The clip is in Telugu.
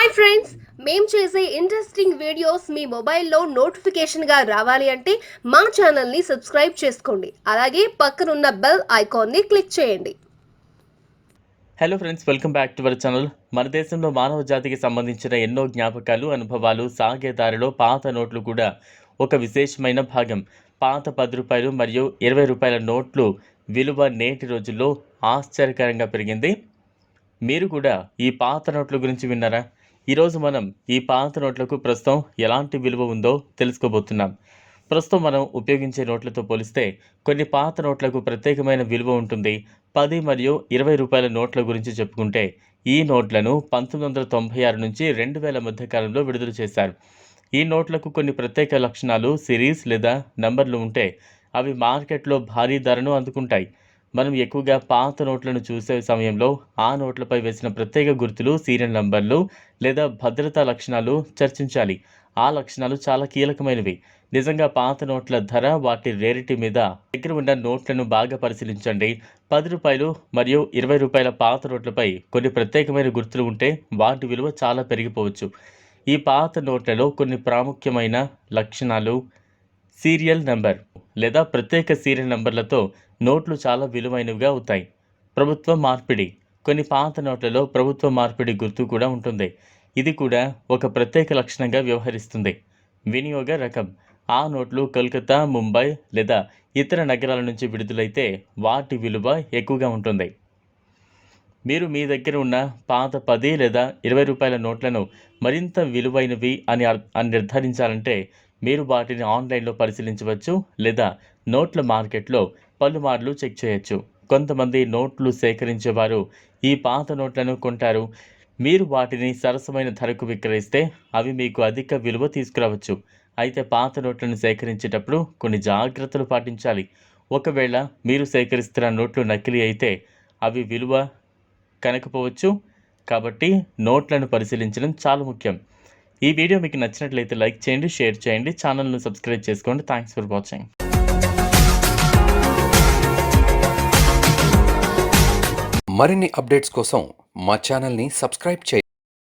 హాయ్ ఫ్రెండ్స్ మేము చేసే ఇంట్రెస్టింగ్ వీడియోస్ మీ మొబైల్లో నోటిఫికేషన్గా రావాలి అంటే మా ఛానల్ని సబ్స్క్రైబ్ చేసుకోండి. అలాగే పక్కనున్న బెల్ ఐకాన్ని క్లిక్ చేయండి. Hello friends welcome back to our channel మన దేశంలో మానవ జాతికి సంబంధించిన ఎన్నో జ్ఞాపకాలు అనుభవాలు సాగే దారిలో పాత నోట్లు కూడా ఒక విశేషమైన భాగం. పాత పది రూపాయలు మరియు ఇరవై రూపాయల నోట్లు విలువ నేటి రోజుల్లో ఆశ్చర్యకరంగా పెరిగింది. మీరు కూడా ఈ పాత నోట్ల గురించి విన్నారా? ఈరోజు మనం ఈ పాత నోట్లకు ప్రస్తుతం ఎలాంటి విలువ ఉందో తెలుసుకోబోతున్నాం. ప్రస్తుతం మనం ఉపయోగించే నోట్లతో పోలిస్తే కొన్ని పాత నోట్లకు ప్రత్యేకమైన విలువ ఉంటుంది. పది మరియు ఇరవై రూపాయల నోట్ల గురించి చెప్పుకుంటే ఈ నోట్లను పంతొమ్మిది వందల తొంభై ఆరు నుంచి రెండు వేల మధ్య కాలంలో విడుదల చేశారు. ఈ నోట్లకు కొన్ని ప్రత్యేక లక్షణాలు సిరీస్ లేదా నంబర్లు ఉంటే అవి మార్కెట్లో భారీ ధరను అందుకుంటాయి. మనం ఎక్కువగా పాత నోట్లను చూసే సమయంలో ఆ నోట్లపై వేసిన ప్రత్యేక గుర్తులు సీరియల్ నంబర్లు లేదా భద్రతా లక్షణాలు చర్చించాలి. ఆ లక్షణాలు చాలా కీలకమైనవి. నిజంగా పాత నోట్ల ధర వాటి రేరిటీ మీద దగ్గర ఉన్న నోట్లను బాగా పరిశీలించండి. పది రూపాయలు మరియు ఇరవై రూపాయల పాత నోట్లపై కొన్ని ప్రత్యేకమైన గుర్తులు ఉంటే వాటి విలువ చాలా పెరిగిపోవచ్చు. ఈ పాత నోట్లలో కొన్ని ప్రాముఖ్యమైన లక్షణాలు. Serial number. లేదా ప్రత్యేక సీరియల్ నంబర్లతో నోట్లు చాలా విలువైనవిగా అవుతాయి. ప్రభుత్వ మార్పిడి. కొన్ని పాత నోట్లలో ప్రభుత్వ మార్పిడి గుర్తు కూడా ఉంటుంది. ఇది కూడా ఒక ప్రత్యేక లక్షణంగా వ్యవహరిస్తుంది. వినియోగ రకం. ఆ నోట్లు కలకత్తా ముంబై లేదా ఇతర నగరాల నుంచి విడుదలైతే వాటి విలువ ఎక్కువగా ఉంటుంది. మీరు మీ దగ్గర ఉన్న పాత పది లేదా ఇరవై రూపాయల నోట్లను మరింత విలువైనవి అని అని నిర్ధారించాలంటే మీరు వాటిని ఆన్లైన్లో పరిశీలించవచ్చు లేదా నోట్ల మార్కెట్లో పలుమార్లు చెక్ చేయొచ్చు. కొంతమంది నోట్లు సేకరించేవారు ఈ పాత నోట్లను కొంటారు. మీరు వాటిని సరసమైన ధరకు విక్రయిస్తే అవి మీకు అధిక విలువ తీసుకురావచ్చు. అయితే పాత నోట్లను సేకరించేటప్పుడు కొన్ని జాగ్రత్తలు పాటించాలి. ఒకవేళ మీరు సేకరిస్తున్న నోట్లు నకిలీ అయితే అవి విలువ కనకపోవచ్చు కాబట్టి నోట్లను పరిశీలించడం చాలా ముఖ్యం. ఈ వీడియో మీకు నచ్చినట్లయితే లైక్ చేయండి షేర్ చేయండి ఛానల్ను సబ్స్క్రైబ్ చేసుకోండి. Thanks for watching. మరిన్ని అప్డేట్స్ కోసం మా ఛానల్ని సబ్స్క్రైబ్ చేయండి.